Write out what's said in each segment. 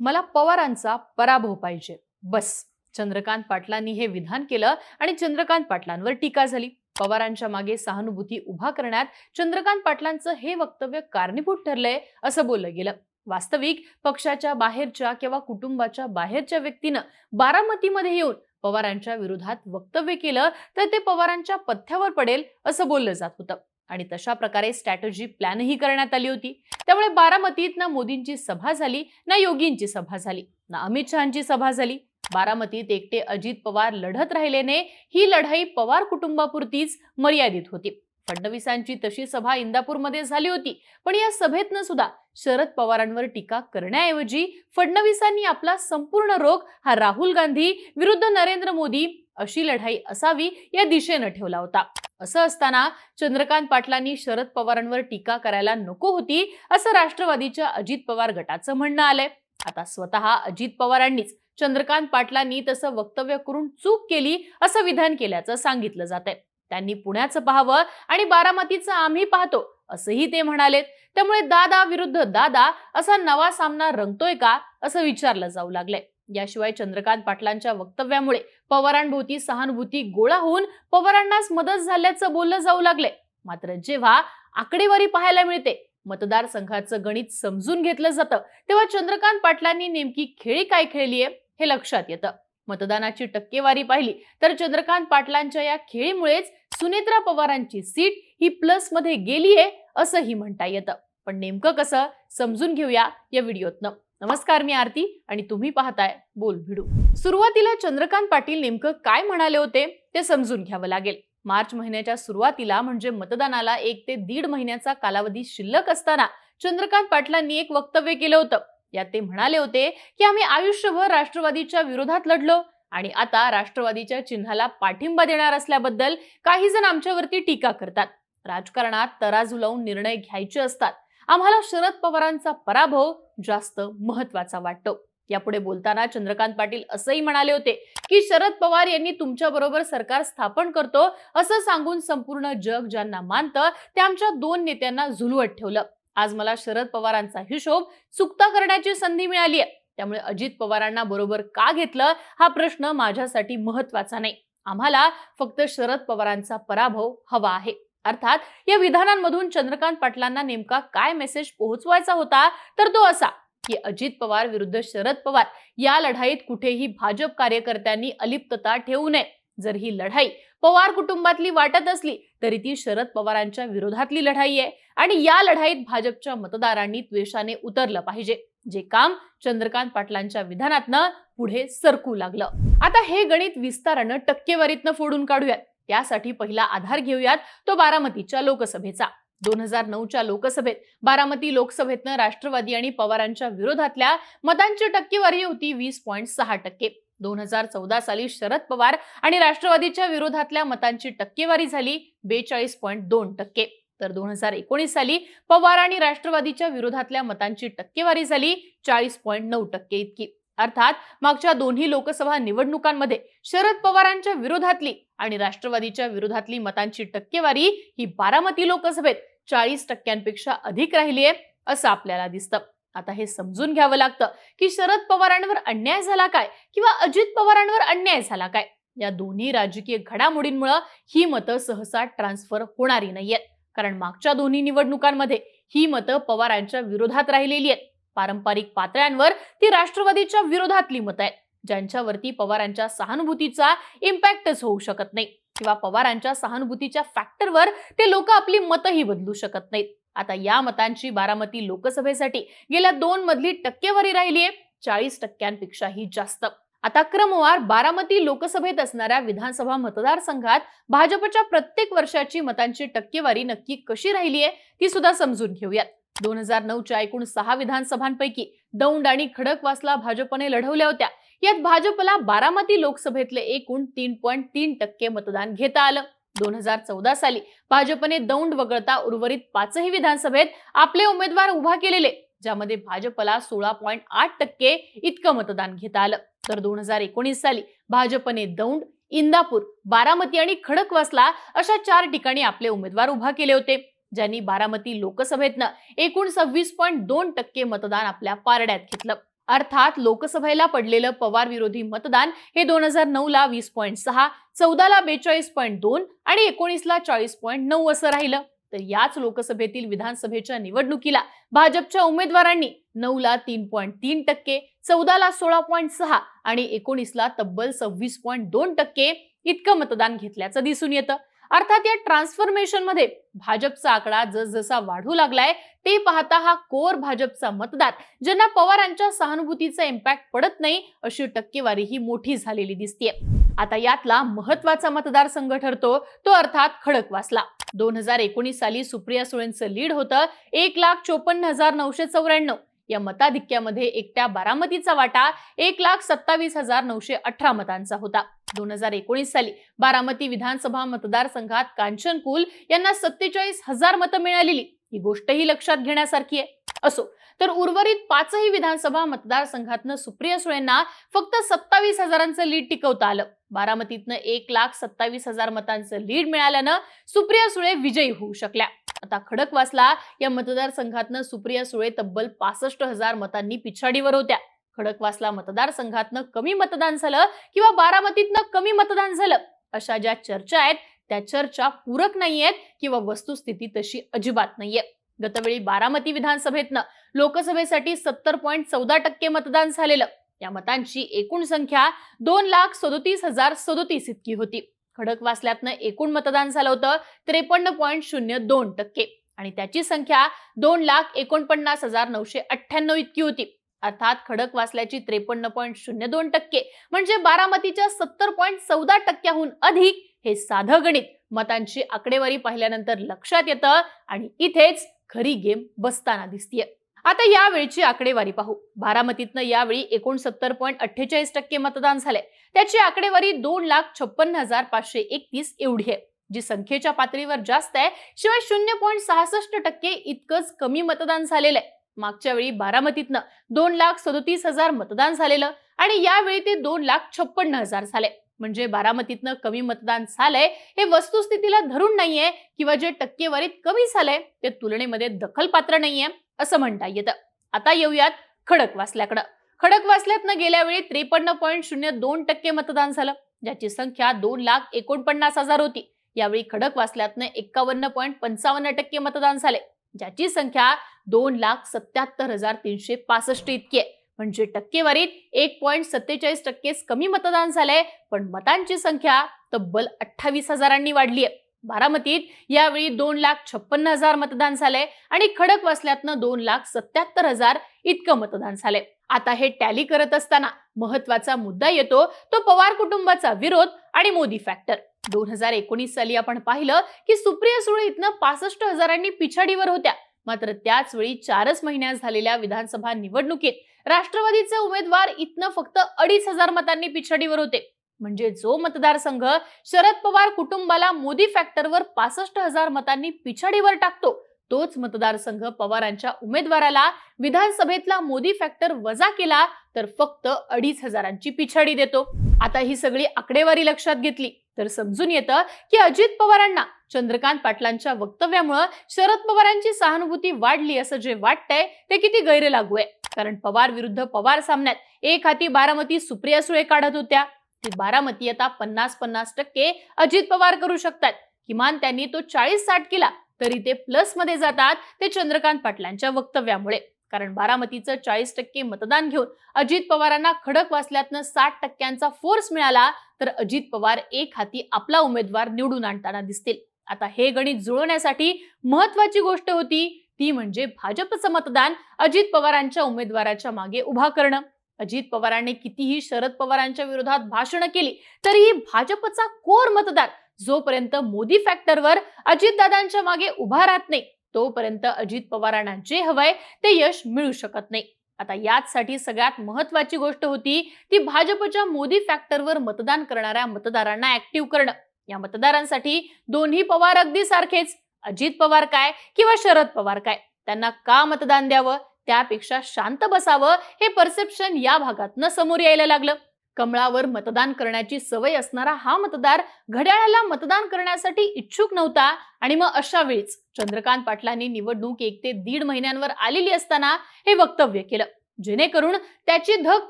मला पवारांचा पराभव पाहिजे. बस. चंद्रकांत पाटलांनी हे विधान केलं आणि चंद्रकांत पाटलांवर टीका झाली. पवारांच्या मागे सहानुभूती उभा करण्यात चंद्रकांत पाटलांचं हे वक्तव्य कारणीभूत ठरलंय असं बोललं गेलं. वास्तविक पक्षाच्या बाहेरच्या किंवा कुटुंबाच्या बाहेरच्या व्यक्तीनं बारामतीमध्ये येऊन पवारांच्या विरोधात वक्तव्य केलं तर ते पवारांच्या पथ्यावर पडेल असं बोललं जात होतं. आणि तशा प्रकारे स्ट्रॅटजी प्लॅनही करण्यात आली होती. त्यामुळे बारामतीत ना मोदींची सभा झाली ना योगींची सभा झाली ना अमित शहाची सभा झाली. बारामतीत एकटे अजित पवार लढत राहिल्याने ही लढाई पवार कुटुंबापुरतीच मर्यादित होती. फडणवीसांची तशी सभा इंदापूरमध्ये झाली होती. पण या सभेतनं सुद्धा शरद पवारांवर टीका करण्याऐवजी फडणवीसांनी आपला संपूर्ण रोग हा राहुल गांधी विरुद्ध नरेंद्र मोदी अशी लढाई असावी या दिशेनं ठेवला होता. असं असताना चंद्रकांत पाटलांनी शरद पवारांवर टीका करायला नको होती असं राष्ट्रवादीच्या अजित पवार गटाचं म्हणणं आलंय. आता स्वतः अजित पवारांनीच चंद्रकांत पाटलांनी तसं वक्तव्य करून चूक केली असं विधान केल्याचं सांगितलं जात आहे त्यांनी पुण्याचं पाहावं आणि बारामतीचं आम्ही पाहतो असंही ते म्हणालेत. त्यामुळे दादा विरुद्ध दादा असा नवा सामना रंगतोय का असं विचारलं जाऊ लागलंय. याशिवाय चंद्रकांत पाटलांच्या वक्तव्यामुळे पवारांभोवती सहानुभूती गोळा होऊन पवारांनाच मदत झाल्याचं बोललं जाऊ लागलंय मात्र जेव्हा आकडेवारी पाहायला मिळते मतदारसंघाचं गणित समजून घेतलं जातं तेव्हा चंद्रकांत पाटलांनी नेमकी खेळी काय खेळलीये हे लक्षात येतं. मतदानाची टक्केवारी पाहिली तर चंद्रकांत पाटलांच्या या खेळीमुळेच सुनेत्रा पवारांची सीट ही प्लसमध्ये गेलीये असंही म्हणता येतं. पण नेमकं कसं समजून घेऊया या व्हिडिओतनं. नमस्कार मी आरती आणि तुम्ही पाहताय बोल भिडू. सुरुवातीला चंद्रकांत पाटील नेमकं काय म्हणाले होते ते समजून घ्यावं लागेल. मार्च महिन्याच्या सुरुवातीला म्हणजे मतदानाला एक ते दीड महिन्याचा कालावधी शिल्लक असताना चंद्रकांत पाटलांनी एक वक्तव्य केलं होतं. यात ते म्हणाले होते की आम्ही आयुष्यभर राष्ट्रवादीच्या विरोधात लढलो आणि आता राष्ट्रवादीच्या चिन्हाला पाठिंबा देणार असल्याबद्दल काही जण आमच्यावरती टीका करतात. राजकारणात तराजू लावून निर्णय घ्यायचे असतात. आम्हाला शरद पवारांचा पराभव जास्त महत्त्वाचा वाटतो. यापुढे बोलताना चंद्रकांत पाटील असंही म्हणाले होते की शरद पवार यांनी तुमच्या बरोबर सरकार स्थापन करतो असं सांगून संपूर्ण जग ज्यांना मानतं ते आमच्या दोन नेत्यांना झुलवत ठेवलं. आज मला शरद पवारांचा हिशोब चुकता करण्याची संधी मिळाली आहे त्यामुळे अजित पवारांना बरोबर का घेतलं हा प्रश्न माझ्यासाठी महत्त्वाचा नाही. आम्हाला फक्त शरद पवारांचा पराभव हवा आहे. अर्थात या विधानांमधून चंद्रकांत पाटलांना नेमका काय मेसेज पोहोचवायचा होता? तर तो असा की अजित पवार विरुद्ध शरद पवार या लढाईत कुठेही भाजप कार्यकर्त्यांनी अलिप्तता ठेवू नये. जर ही लढाई पवार कुटुंबातली वाटत असली तरी ती शरद पवारांच्या विरोधातली लढाई आहे आणि या लढाईत भाजपच्या मतदारांनी द्वेषाने उतरलं पाहिजे. जे काम चंद्रकांत पाटलांच्या विधानातनं पुढे सरकू लागलं. आता हे गणित विस्तारानं टक्केवारीतनं फोडून काढूयात. त्यासाठी पहिला आधार घेऊयात तो बारामतीच्या लोकसभेचा. दोन हजार नऊच्या लोकसभेत बारामती लोकसभेतनं राष्ट्रवादी आणि पवारांच्या विरोधातल्या मतांची टक्केवारी होती वीस पॉईंट सहा टक्के. दोन हजार चौदा साली शरद पवार आणि राष्ट्रवादीच्या विरोधातल्या मतांची टक्केवारी झाली बेचाळीस पॉईंट दोन टक्के. तर दोन हजार एकोणीस साली पवार आणि राष्ट्रवादीच्या विरोधातल्या मतांची टक्केवारी झाली चाळीस पॉईंट नऊ टक्के इतकी. अर्थात मागच्या दोन्ही लोकसभा निवडणुकांमध्ये शरद पवारांच्या विरोधातली आणि राष्ट्रवादीच्या विरोधातली मतांची टक्केवारी ही बारामती लोकसभेत चाळीस टक्क्यांपेक्षा अधिक राहिली आहे असं आपल्याला दिसतं. आता हे समजून घ्यावं लागतं की शरद पवारांवर अन्याय झाला काय किंवा अजित पवारांवर अन्याय झाला काय? या दोन्ही राजकीय घडामोडींमुळे ही मतं सहसा ट्रान्सफर होणारी नाहीयेत. कारण मागच्या दोन्ही निवडणुकांमध्ये ही मतं पवारांच्या विरोधात राहिलेली आहेत. पारंपरिक पातळ्यांवर ती राष्ट्रवादीच्या विरोधातली मतं आहेत ज्यांच्यावरती पवारांच्या सहानुभूतीचा इम्पॅक्टच होऊ शकत नाही किंवा पवारांच्या सहानुभूतीच्या फॅक्टरवर ते लोक आपली मतही बदलू शकत नाहीत. आता या मतांची बारामती लोकसभेसाठी गेल्या दोन मधली टक्केवारी राहिली आहे चाळीस टक्क्यांपेक्षाही जास्त. आता क्रमवार बारामती लोकसभेत असणाऱ्या विधानसभा मतदारसंघात भाजपच्या प्रत्येक वर्षाची मतांची टक्केवारी नक्की कशी राहिली आहे ती सुद्धा समजून घेऊयात. दोन हजार नऊच्या एकूण सहा विधानसभांपैकी दौंड आणि खडकवासला भाजपने लढवल्या होत्या. यात भाजपला बारामती लोकसभेतले एकूण तीन पॉईंट तीन टक्के मतदान घेता आलं. दोन हजार चौदा साली भाजपने दौंड वगळता उर्वरित पाचही विधानसभेत आपले उमेदवार उभा केलेले ज्यामध्ये भाजपला सोळा पॉईंट आठ टक्के इतकं मतदान घेता आलं. तर दोन हजार एकोणीस साली भाजपने दौंड इंदापूर बारामती आणि खडकवासला अशा चार ठिकाणी आपले उमेदवार उभा केले होते. ज्यांनी बारामती लोकसभेतनं एकूण सव्वीस पॉईंट दोन टक्के मतदान आपल्या पारड्यात घेतलं. अर्थात लोकसभेला पडलेलं पवार विरोधी मतदान हे दोन हजार नऊ ला वीस पॉईंट सहा चौदाला बेचाळीस पॉईंट दोन आणि एकोणीसला चाळीस पॉईंट नऊ असं राहिलं. तर याच लोकसभेतील विधानसभेच्या निवडणुकीला भाजपच्या उमेदवारांनी नऊला तीन पॉईंट तीन टक्के चौदाला सोळा पॉईंट सहा आणि एकोणीसला तब्बल सव्वीस पॉईंट दोन टक्के इतकं मतदान घेतल्याचं दिसून येतं. अर्थात या ट्रान्सफॉर्मेशनमध्ये भाजपचा आकडा जसजसा वाढू लागलाय ते पाहता हा कोर भाजपचा मतदार ज्यांना पवारांच्या सहानुभूतीचा इम्पॅक्ट पडत नाही अशी टक्केवारी ही मोठी झालेली दिसतीये. आता यातला महत्त्वाचा मतदारसंघ ठरतो तो अर्थात खडकवासला. दोन हजार एकोणीस साली सुप्रिया सुळेंचं लीड होतं एक लाख चोपन्न हजार नऊशे चौऱ्याण्णव. या मताधिक्यामध्ये एकट्या बारामतीचा वाटा एक लाख सत्तावीस हजार नऊशे अठरा मतांचा होता. दोन हजार एकोणीस साली बारामती विधानसभा मतदारसंघात कांचन कुल यांना सत्तेचाळीस हजार मतं मिळालेली. ही गोष्टही लक्षात घेण्यासारखी आहे. असो तर उर्वरित पाचही विधानसभा मतदारसंघातनं सुप्रिया सुळेंना फक्त सत्तावीस हजारांचं लीड टिकवता आलं. बारामतीतनं एक लाख सत्तावीस हजार मतांचं लीड मिळाल्यानं सुप्रिया सुळे विजयी होऊ शकल्या. आता खडकवासला या मतदारसंघातनं सुप्रिया सुळे तब्बल पासष्ट हजार मतांनी पिछाडीवर होत्या. खडकवासला मतदारसंघातनं कमी मतदान झालं किंवा बारामतीतनं कमी मतदान झालं? अशा ज्या चर्चा आहेत त्या चर्चा पूरक नाहीयेत किंवा वस्तुस्थिती तशी अजिबात नाहीये. गतवेळी बारामती विधानसभेतनं लोकसभेसाठी सत्तर पॉईंट चौदा टक्के मतदान झालेलं. या मतांची एकूण संख्या दोन लाख सदोतीस हजार सदोतीस इतकी होती. खडकवासल्यातनं एकूण मतदान झालं होतं त्रेपन्न पॉईंट शून्य दोन टक्के आणि त्याची संख्या दोन लाख एकोणपन्नास हजार नऊशे अठ्ठ्याण्णव इतकी होती. अर्थात खडकवासल्याची त्रेपन्न पॉईंट शून्य दोन टक्के म्हणजे बारामतीच्या सत्तर पॉईंट चौदा टक्क्याहून अधिक हे साधं गणित. मतांची आकडेवारी पाहिल्यानंतर लक्षात येतं आणि इथेच खरी गेम बसताना दिसतीये. आता यावेळीची आकडेवारी पाहू. बारामतीतनं यावेळी एकोणसत्तर पॉईंट अठ्ठेचाळीस टक्के मतदान झालंय. त्याची आकडेवारी दोन लाख छप्पन्न हजार पाचशे एकतीस एवढी आहे. जी संख्येच्या पातळीवर जास्त आहे शिवाय शून्य पॉईंट सहासष्ट टक्के इतकंच कमी मतदान झालेलं आहे. मागच्या वेळी बारामतीतनं दोन लाख सदोतीस हजार मतदान झालेलं आणि यावेळी ते दोन लाख छप्पन्न हजार झाले. म्हणजे बारामतीतनं कमी मतदान झालंय हे वस्तुस्थितीला धरून नाहीये किंवा जे टक्केवारीत कमी झालंय ते तुलनेमध्ये दखलपात्र नाहीये असं म्हणता येतं. आता येऊयात खडक खडकवासल्याकडं खडकवासल्यातनं गेल्या वेळी त्रेपन्न पॉईंट शून्य दोन टक्के मतदान झालं ज्याची संख्या दोन लाख एकोणपन्नास हजार होती. यावेळी खडक वाचल्यातनं एक्कावन्न पॉईंट पंचावन्न टक्के मतदान झाले. ज्याची संख्या दोन लाख सत्याहत्तर हजार तीनशे पासष्ट इतकी आहे. म्हणजे टक्केवारीत एक पॉईंट सत्तेचाळीस टक्केच कमी मतदान झालंय पण मतांची संख्या तब्बल अठ्ठावीस हजारांनी वाढली आहे. बारामतीत यावेळी दोन लाख छप्पन्न हजार मतदान झालंय आणि खडकवासल्यातनं दोन लाख सत्याहत्तर हजार इतकं मतदान झालंय. आता हे टॅली करत असताना महत्त्वाचा मुद्दा येतो तो पवार कुटुंबाचा विरोध आणि मोदी फॅक्टर दोन हजार एकोणीस साली आपण पाहिलं की सुप्रिया सुळे इथनं पासष्ट हजारांनी पिछाडीवर होत्या. मात्र त्याच वेळी चारच महिन्यात झालेल्या विधानसभा निवडणुकीत राष्ट्रवादीचे उमेदवार इथनं फक्त अडीच हजार मतांनी पिछाडीवर होते. म्हणजे जो मतदारसंघ शरद पवार कुटुंबाला मोदी फॅक्टरवर पासष्ट हजार मतांनी पिछाडीवर टाकतो तोच मतदारसंघ पवारांच्या उमेदवाराला विधानसभेतला मोदी फॅक्टर वजा केला तर फक्त अडीच हजारांची पिछाडी देतो. आता ही सगळी आकडेवारी लक्षात घेतली. तर समजून येतं की अजित पवारांना चंद्रकांत पाटलांच्या वक्तव्यामुळं शरद पवारांची सहानुभूती वाढली असं जे वाटतंय ते किती गैरलागू आहे. कारण पवार विरुद्ध पवार सामन्यात एक हाती बारामती सुप्रिया सुळे काढत होत्या. ती बारामती आता पन्नास पन्नास टक्के अजित पवार करू शकतात. किमान त्यांनी तो चाळीस साठ केला तरी ते प्लसमध्ये जातात ते चंद्रकांत पाटलांच्या वक्तव्यामुळे. कारण बारामतीचं चाळीस टक्के मतदान घेऊन अजित पवारांना खडक वाचल्यातनं साठ टक्क्यांचा फोर्स मिळाला तर अजित पवार एक हाती आपला उमेदवार निवडून आणताना दिसतील. आता हे गणित जुळवण्यासाठी महत्वाची गोष्ट होती ती म्हणजे भाजपचं मतदान अजित पवारांच्या उमेदवाराच्या मागे उभा करणं. अजित पवारांनी कितीही शरद पवारांच्या विरोधात भाषणं केली तरीही भाजपचा कोर मतदार जोपर्यंत मोदी फॅक्टरवर अजितदादांच्या मागे उभा राहत नाही तोपर्यंत अजित पवारांना जे हवंय ते यश मिळू शकत नाही. आता याचसाठी सगळ्यात महत्वाची गोष्ट होती ती भाजपच्या मोदी फॅक्टरवर मतदान करणाऱ्या मतदारांना ऍक्टिव्ह करणं. या मतदारांसाठी दोन्ही पवार अगदी सारखेच अजित पवार काय किंवा शरद पवार काय? त्यांना का मतदान द्यावं? त्यापेक्षा शांत बसावं हे परसेप्शन या भागातनं समोर यायला लागलं. कमळावर मतदान करण्याची सवय असणारा हा मतदार घड्याळाला मतदान करण्यासाठी इच्छुक नव्हता आणि मग अशा वेळीच चंद्रकांत पाटलांनी निवडणूक एक ते दीड महिन्यांवर आलेली असताना हे वक्तव्य केलं. जेणेकरून त्याची धग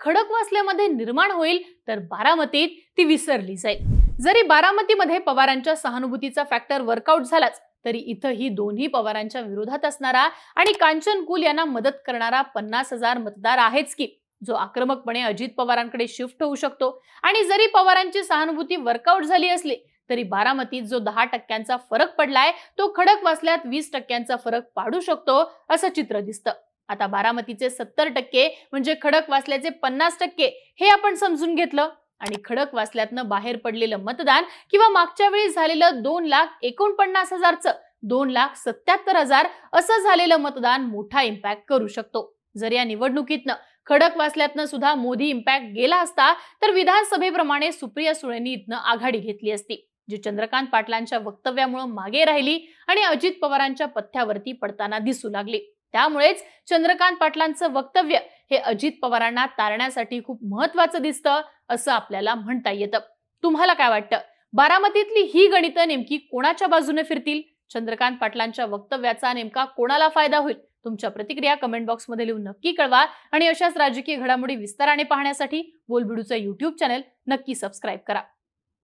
खडकवासल्यामध्ये निर्माण होईल तर बारामतीत ती विसरली जाईल. जरी बारामतीमध्ये पवारांच्या सहानुभूतीचा फॅक्टर वर्कआउट झालाच तरी इथं ही दोन्ही पवारांच्या विरोधात असणारा आणि कांचन कुल यांना मदत करणारा पन्नास हजार मतदार आहेच की जो आक्रमकपणे अजित पवारांकडे शिफ्ट होऊ शकतो. आणि जरी पवारांची सहानुभूती वर्कआउट झाली असली तरी बारामतीत जो दहा टक्क्यांचा फरक पडलाय तो खडक वाचल्यात वीस टक्क्यांचा फरक पाडू शकतो असं चित्र दिसतं. आता बारामतीचे सत्तर टक्के म्हणजे खडक वाचल्याचे पन्नास टक्के हे आपण समजून घेतलं. आणि खडक वाचल्यातनं बाहेर पडलेलं मतदान किंवा मागच्या वेळी झालेलं दोन लाख एकोणपन्नास हजारचं दोन लाख सत्याहत्तर हजार असं झालेलं मतदान मोठा इम्पॅक्ट करू शकतो. जर या निवडणुकीतनं खडक वाचल्यातनं सुद्धा मोदी इम्पॅक्ट गेला असता तर विधानसभेप्रमाणे सुप्रिया सुळेंनी इथनं आघाडी घेतली असती जी चंद्रकांत पाटलांच्या वक्तव्यामुळे मागे राहिली आणि अजित पवारांच्या पथ्यावरती पडताना दिसू लागली. त्यामुळेच चंद्रकांत पाटलांचं वक्तव्य हे अजित पवारांना तारण्यासाठी खूप महत्वाचं दिसतं. असं आपल्याला म्हणता येतं. तुम्हाला काय वाटतं? बारामतीतली ही गणितं नेमकी कोणाच्या बाजूने फिरतील? चंद्रकांत पाटलांच्या वक्तव्याचा नेमका कोणाला फायदा होईल? तुमच्या प्रतिक्रिया कमेंट बॉक्समध्ये लिहून नक्की कळवा आणि अशाच राजकीय घडामोडी विस्ताराने पाहण्यासाठी बोलबिडूचं यूट्यूब चॅनल नक्की सबस्क्राईब करा.